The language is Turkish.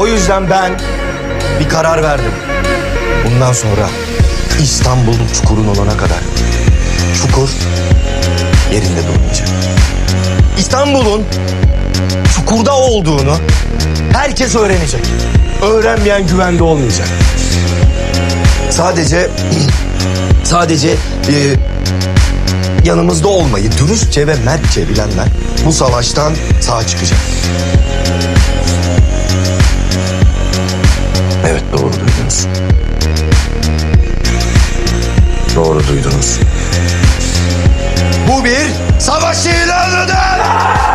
O yüzden ben bir karar verdim. Bundan sonra İstanbul çukurun olana kadar çukur yerinde durmayacak. İstanbul'un çukurda olduğunu herkes öğrenecek. Öğrenmeyen güvende olmayacak. Sadece sadece e, yanımızda olmayı dürüstçe ve mertçe bilenler bu savaştan sağ çıkacak. duydunuz. Bu bir savaş ilanıdır!